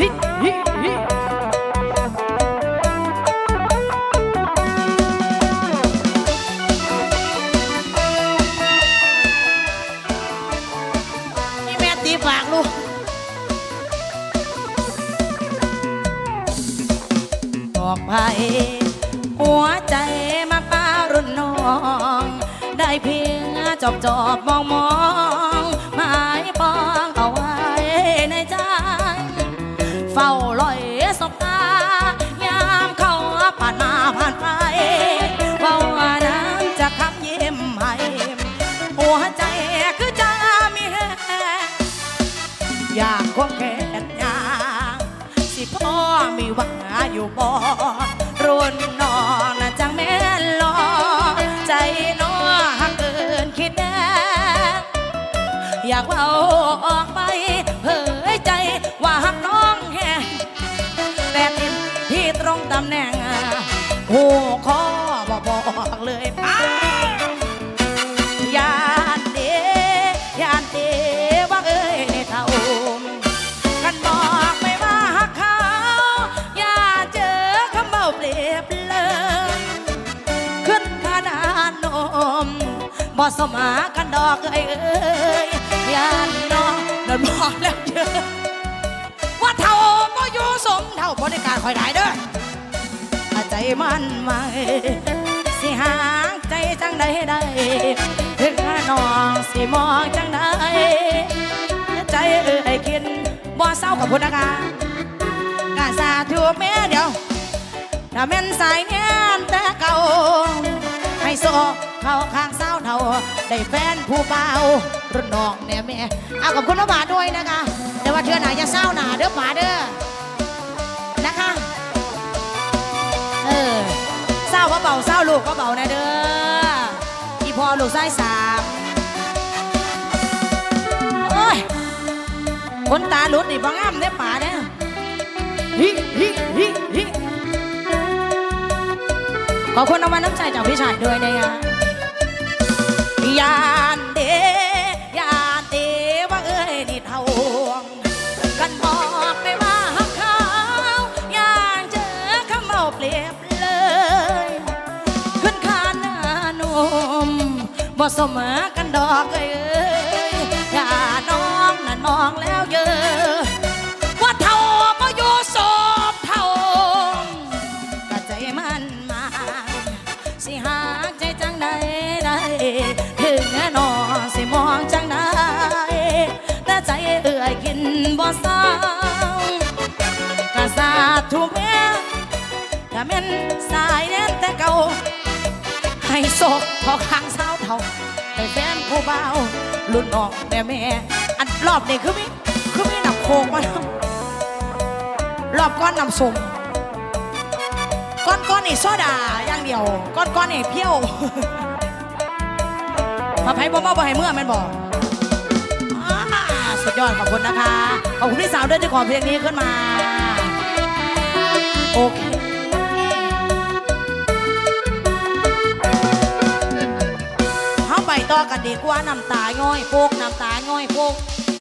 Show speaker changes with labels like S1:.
S1: นี่แม่ตีฝากลูก
S2: บอกไปหัวใจมาป้ารุ่นน้อง ได้เพียงจอบจอบมองมอง อยากควงแขนยางสิพ่อมีหวังอยู่บ่รุ่นน้องนะจังแม่นรอใจน้อหักเกินคิดแน่อยากเอาออกไปเผยใจว่าหักน้องแฮแต่ติดที่ตรงตำแหน่งหูคอบอกบอกเลยไป บ่สมากันดอกเอ้ยเอ้ยยานน้องนั่นบอกแล้วเจอว่าเท่าบ่อยู่สมเท่าบริการคอยได้เด้อใจมันมาสิหางใจจังใดได้ถึงน้องสิมองจังใดใจเอ้ยคิดบ่เศร้ากับพุทธการกาสาธุแม่เดียวถ้าแม่นสายเงี้ยนแต่เก่าให้โซเข้าข้างาได้แฟนผู้เบารุ่นน้องเนี่ยแม่เอาขอบคุณน้องบาด้วยนะคะแต่ว่าเธอหนาอย่าเศร้าหนาเด้อหมาเด้อนะคะเออเศร้าก็เบาเศร้าลูกก็เบานะเด้ออีพอลูกไส้สามโอ้ยคนตาหลุดนี่บางอ้ำเนี่ยป่าเนี่ยฮิฮิฮิฮิขอบคุณรางวัลน้ำใจจากพี่ชายด้วยนะฮะ ยานเดยานเดว่าเอ้ยนี่เท่ากันบอกไปว่าหักเขาอยากเจอคำเมาเปรียบเลย ขึ้นคานหน้านมบ่เสมอกันดอกเอ้ยอย่าน้องน่ะน้องแล้วเยอะ สาธุแม่กะแม่นสายแน่นแต่เก่าให้โศกพอข้างเศร้าเท่าได้แฟนผู้เบารุ่นนองแม่แม่ อันรอบนี้คือมีคือมีหนับโคงมาแล้วรอบก้อนนำส่งก้อนก้อนนี่โซดาอย่างเดียว ก้อนก้อนนี่เพี้ยวมาไพ่บ่มาบ่ให้เมื่อแม่นบอกสุดยอดขอบคุณนะคะ ขอบคุณพี่สาวด้วยที่ขอเพลงนี้ขึ้นมา อเคเข้าไปต่อกันดีกว่าน้ำตาง่อยโปกน้ำตาง่อยโปก